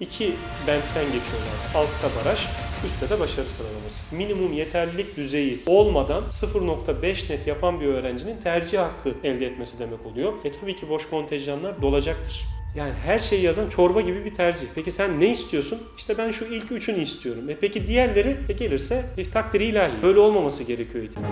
İki bentten geçiyorlar. Altta baraj, üstte de başarı sıralaması. Minimum yeterlilik düzeyi olmadan 0.5 net yapan bir öğrencinin tercih hakkı elde etmesi demek oluyor. E tabii ki boş kontenjanlar dolacaktır. Yani her şeyi yazan çorba gibi bir tercih. Peki sen ne istiyorsun? İşte ben şu ilk üçünü istiyorum. E peki diğerleri e gelirse e, takdiri ilahi. Böyle olmaması gerekiyor eğitim.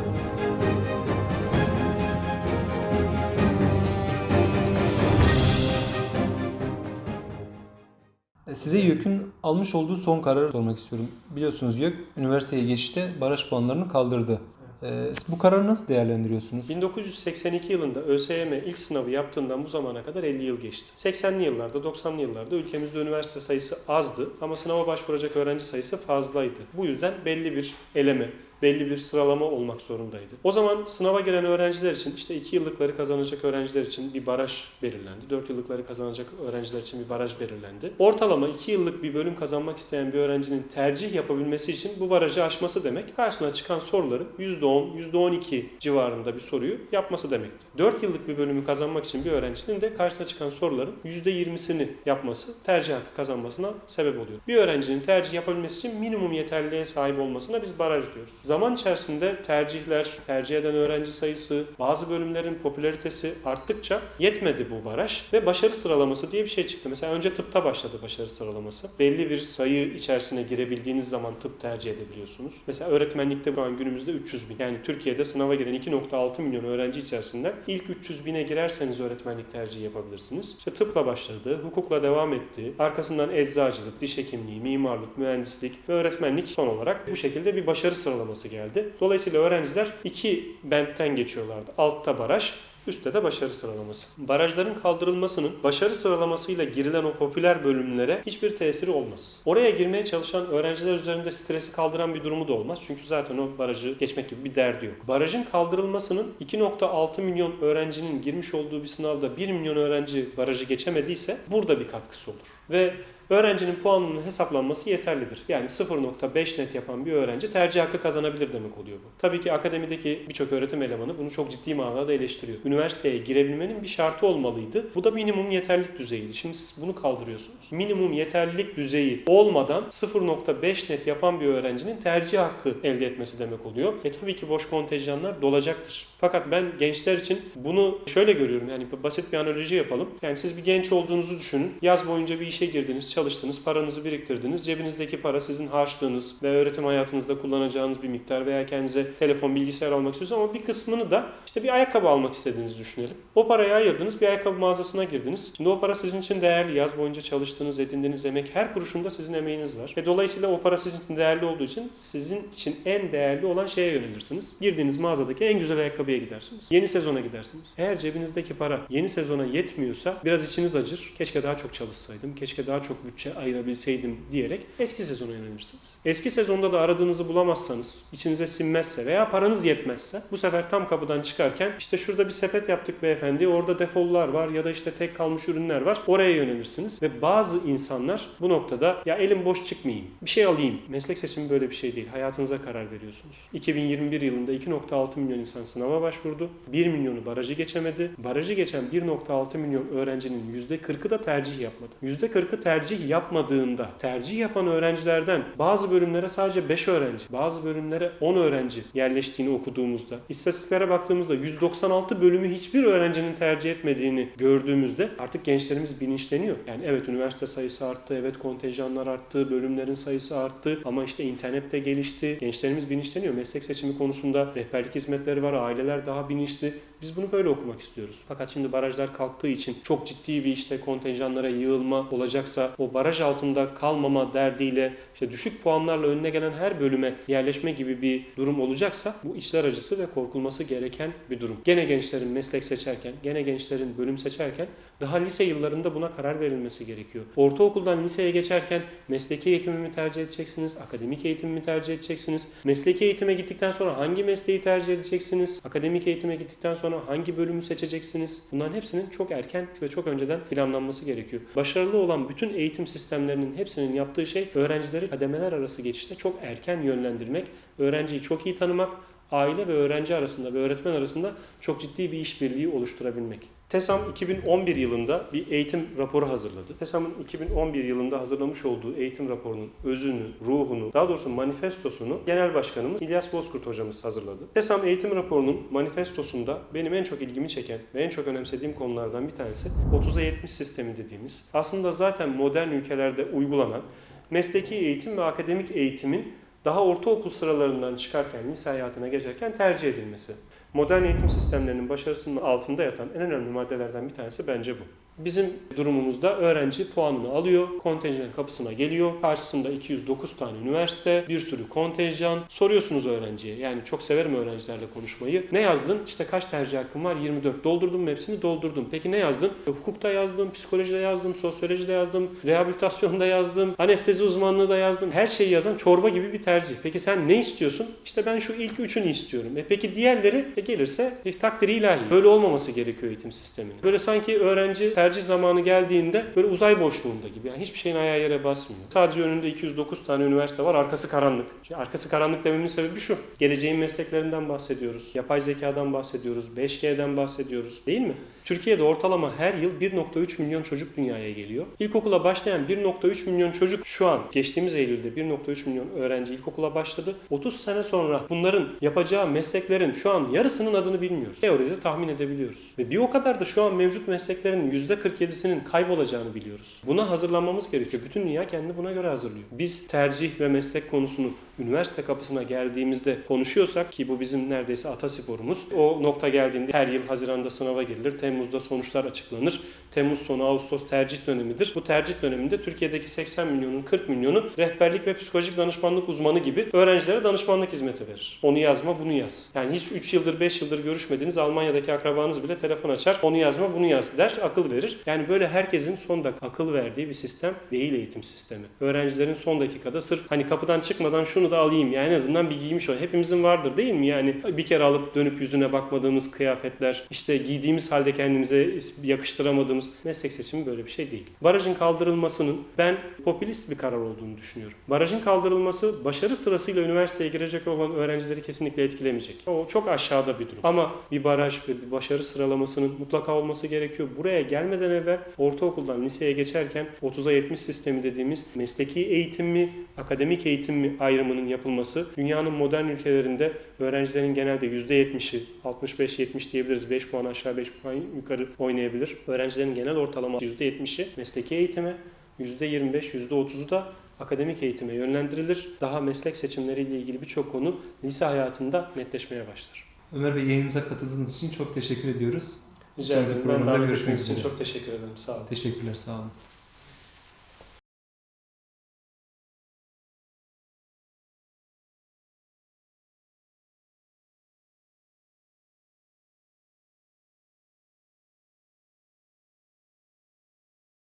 Size YÖK'ün almış olduğu son kararı sormak istiyorum. Biliyorsunuz YÖK üniversiteye geçişte baraj puanlarını kaldırdı. E, Bu kararı nasıl değerlendiriyorsunuz? 1982 yılında ÖSYM ilk sınavı yaptığından bu zamana kadar 50 yıl geçti. 80'li yıllarda, 90'lı yıllarda ülkemizde üniversite sayısı azdı ama sınava başvuracak öğrenci sayısı fazlaydı. Bu yüzden belli bir eleme, belli bir sıralama olmak zorundaydı. O zaman sınava giren öğrenciler için işte 2 yıllıkları kazanacak öğrenciler için bir baraj belirlendi. 4 yıllıkları kazanacak öğrenciler için bir baraj belirlendi. Ortalama 2 yıllık bir bölüm kazanmak isteyen bir öğrencinin tercih yapabilmesi için bu barajı aşması demek karşısına çıkan soruların %10, %12 civarında bir soruyu yapması demekti. 4 yıllık bir bölümü kazanmak için bir öğrencinin de karşısına çıkan soruların %20'sini yapması tercih hakkı kazanmasına sebep oluyor. Bir öğrencinin tercih yapabilmesi için minimum yeterliliğe sahip olmasına biz baraj diyoruz. Zaman içerisinde tercihler, tercih eden öğrenci sayısı, bazı bölümlerin popülaritesi arttıkça yetmedi bu baraj ve başarı sıralaması diye bir şey çıktı. Mesela önce tıpta başladı başarı sıralaması. Belli bir sayı içerisine girebildiğiniz zaman tıp tercih edebiliyorsunuz. Mesela öğretmenlikte şu an günümüzde 300 bin. Yani Türkiye'de sınava giren 2.6 milyon öğrenci içerisinden ilk 300 bine girerseniz öğretmenlik tercihi yapabilirsiniz. İşte tıpla başladı, hukukla devam etti. Arkasından eczacılık, diş hekimliği, mimarlık, mühendislik ve öğretmenlik son olarak bu şekilde bir başarı sıralaması geldi. Dolayısıyla öğrenciler iki bentten geçiyorlardı. Altta baraj, Üstte de başarı sıralaması. Barajların kaldırılmasının başarı sıralamasıyla girilen o popüler bölümlere hiçbir tesiri olmaz. Oraya girmeye çalışan öğrenciler üzerinde stresi kaldıran bir durumu da olmaz. Çünkü zaten o barajı geçmek gibi bir derdi yok. Barajın kaldırılmasının 2.6 milyon öğrencinin girmiş olduğu bir sınavda 1 milyon öğrenci barajı geçemediyse burada bir katkısı olur. Ve Öğrencinin puanının hesaplanması yeterlidir. Yani 0.5 net yapan bir öğrenci tercih hakkı kazanabilir demek oluyor bu. Tabii ki akademideki birçok öğretim elemanı bunu çok ciddi manada eleştiriyor. Üniversiteye girebilmenin bir şartı olmalıydı. Bu da minimum yeterlilik düzeyiydi. Şimdi siz bunu kaldırıyorsunuz. Minimum yeterlilik düzeyi olmadan 0.5 net yapan bir öğrencinin tercih hakkı elde etmesi demek oluyor. E tabii ki boş kontenjanlar dolacaktır. Fakat ben gençler için bunu şöyle görüyorum. Yani basit bir analoji yapalım. Yani siz bir genç olduğunuzu düşünün. Yaz boyunca bir işe girdiniz, çalıştınız, paranızı biriktirdiniz. Cebinizdeki para sizin harçlığınız ve öğretim hayatınızda kullanacağınız bir miktar veya kendinize telefon, bilgisayar almak istiyorsunuz ama bir kısmını da işte bir ayakkabı almak istediğinizi düşünelim. O parayı ayırdınız, bir ayakkabı mağazasına girdiniz. Şimdi o para sizin için değerli. Yaz boyunca çalıştığınız, edindiğiniz emek, her kuruşunda sizin emeğiniz var. Ve dolayısıyla o para sizin için değerli olduğu için sizin için en değerli olan şeye yönelirsiniz. Girdiğiniz mağazadaki en güzel ayakkabıya gidersiniz. Yeni sezona gidersiniz. Eğer cebinizdeki para yeni sezona yetmiyorsa biraz içiniz acır. Keşke daha çok çalışsaydım, keşke daha çok bütçe ayırabilseydim diyerek eski sezona yönelirsiniz. Eski sezonda da aradığınızı bulamazsanız, içinize sinmezse veya paranız yetmezse bu sefer tam kapıdan çıkarken işte şurada bir sepet yaptık beyefendi, orada defollar var ya da işte tek kalmış ürünler var. Oraya yönelirsiniz ve bazı insanlar bu noktada ya elim boş çıkmayayım, bir şey alayım. Meslek seçimi böyle bir şey değil. Hayatınıza karar veriyorsunuz. 2021 yılında 2.6 milyon insan sınava başvurdu. 1 milyonu barajı geçemedi. Barajı geçen 1.6 milyon öğrencinin %40'ı da tercih yapmadı. %40'ı tercih yapmadığında tercih yapan öğrencilerden bazı bölümlere sadece 5 öğrenci, bazı bölümlere 10 öğrenci yerleştiğini okuduğumuzda, istatistiklere baktığımızda 196 bölümü hiçbir öğrencinin tercih etmediğini gördüğümüzde artık gençlerimiz bilinçleniyor. Yani evet üniversite sayısı arttı, evet kontenjanlar arttı, bölümlerin sayısı arttı ama işte internet de gelişti. Gençlerimiz bilinçleniyor. Meslek seçimi konusunda rehberlik hizmetleri var, aileler daha bilinçli. Biz bunu böyle okumak istiyoruz. Fakat şimdi barajlar kalktığı için çok ciddi bir işte kontenjanlara yığılma olacaksa o baraj altında kalmama derdiyle işte düşük puanlarla önüne gelen her bölüme yerleşme gibi bir durum olacaksa bu içler acısı ve korkulması gereken bir durum. Gene gençlerin meslek seçerken, gene gençlerin bölüm seçerken daha lise yıllarında buna karar verilmesi gerekiyor. Ortaokuldan liseye geçerken mesleki eğitimi mi tercih edeceksiniz, akademik eğitimi mi tercih edeceksiniz? Mesleki eğitime gittikten sonra hangi mesleği tercih edeceksiniz? Akademik eğitime gittikten sonra hangi bölümü seçeceksiniz? Bunların hepsinin çok erken ve çok önceden planlanması gerekiyor. Başarılı olan bütün eğitim sistemlerinin hepsinin yaptığı şey öğrencileri kademeler arası geçişte çok erken yönlendirmek, öğrenciyi çok iyi tanımak, aile ve öğrenci arasında ve öğretmen arasında çok ciddi bir işbirliği oluşturabilmek. TESAM 2011 yılında bir eğitim raporu hazırladı. TESAM'ın 2011 yılında hazırlamış olduğu eğitim raporunun özünü, ruhunu, daha doğrusu manifestosunu Genel Başkanımız İlyas Bozkurt hocamız hazırladı. TESAM eğitim raporunun manifestosunda benim en çok ilgimi çeken ve en çok önemsediğim konulardan bir tanesi 30'a 70 sistemi dediğimiz. Aslında zaten modern ülkelerde uygulanan mesleki eğitim ve akademik eğitimin daha ortaokul sıralarından çıkarken, lise hayatına geçerken tercih edilmesi. Modern eğitim sistemlerinin başarısının altında yatan en önemli maddelerden bir tanesi bence bu. Bizim durumumuzda öğrenci puanını alıyor, kontenjan kapısına geliyor. Karşısında 209 tane üniversite, bir sürü kontenjan. Soruyorsunuz öğrenciye. Yani çok severim öğrencilerle konuşmayı. Ne yazdın? İşte kaç tercih hakkım var? 24. Doldurdum mu hepsini? Doldurdum. Peki ne yazdın? Hukukta yazdım, psikolojide yazdım, sosyolojide yazdım, rehabilitasyonda yazdım, anestezi uzmanlığı da yazdım. Her şeyi yazan çorba gibi bir tercih. Peki sen ne istiyorsun? İşte ben şu ilk üçünü istiyorum. E peki diğerleri e gelirse e, takdiri ilahi. Böyle olmaması gerekiyor eğitim sisteminin. Böyle sanki öğrenci tercih zamanı geldiğinde böyle uzay boşluğunda gibi. Yani hiçbir şeyin ayağı yere basmıyor. Sadece önünde 209 tane üniversite var. Arkası karanlık. Şimdi arkası karanlık dememin sebebi şu. Geleceğin mesleklerinden bahsediyoruz. Yapay zekadan bahsediyoruz. 5G'den bahsediyoruz. Değil mi? Türkiye'de ortalama her yıl 1.3 milyon çocuk dünyaya geliyor. İlkokula başlayan 1.3 milyon çocuk şu an geçtiğimiz Eylül'de 1.3 milyon öğrenci ilkokula başladı. 30 sene sonra bunların yapacağı mesleklerin şu an yarısının adını bilmiyoruz. Teoride tahmin edebiliyoruz. Ve bir o kadar da şu an mevcut mesleklerin %47'sinin kaybolacağını biliyoruz. Buna hazırlanmamız gerekiyor. Bütün dünya kendini buna göre hazırlıyor. Biz tercih ve meslek konusunu üniversite kapısına geldiğimizde konuşuyorsak ki bu bizim neredeyse atasporumuz. O nokta geldiğinde her yıl Haziran'da sınava girilir. Temmuz'da sonuçlar açıklanır. Temmuz sonu Ağustos tercih dönemidir. Bu tercih döneminde Türkiye'deki 80 milyonun 40 milyonu rehberlik ve psikolojik danışmanlık uzmanı gibi öğrencilere danışmanlık hizmeti verir. Onu yazma bunu yaz. Yani hiç 3 yıldır 5 yıldır görüşmediğiniz Almanya'daki akrabanız bile telefon açar. Onu yazma bunu yaz der. Akıl verir. Yani böyle herkesin son dakika akıl verdiği bir sistem değil eğitim sistemi. Öğrencilerin son dakikada sırf hani kapıdan çıkmadan şunu da alayım yani en azından bir giymiş olayım. Hepimizin vardır değil mi? Yani bir kere alıp dönüp yüzüne bakmadığımız kıyafetler, işte giydiğimiz halde kendimize yakıştıramadığımız meslek seçimi böyle bir şey değil. Barajın kaldırılmasının ben popülist bir karar olduğunu düşünüyorum. Barajın kaldırılması başarı sırasıyla üniversiteye girecek olan öğrencileri kesinlikle etkilemeyecek. O çok aşağıda bir durum. Ama bir baraj ve bir başarı sıralamasının mutlaka olması gerekiyor. Buraya gelmeden evvel ortaokuldan liseye geçerken 30'a 70 sistemi dediğimiz mesleki eğitim mi, akademik eğitim mi ayrımının yapılması dünyanın modern ülkelerinde öğrencilerin genelde %70'i 65-70 diyebiliriz 5 puan aşağı 5 puan yukarı oynayabilir. Öğrencilerin genel ortalama %70'i mesleki eğitime %25, %30'u da akademik eğitime yönlendirilir. Daha meslek seçimleriyle ilgili birçok konu lise hayatında netleşmeye başlar. Ömer Bey yayınımıza katıldığınız için çok teşekkür ediyoruz. Rica ederim. Ben davet görüşmek ettiğiniz için çok teşekkür ederim. Sağ olun. Teşekkürler, sağ olun.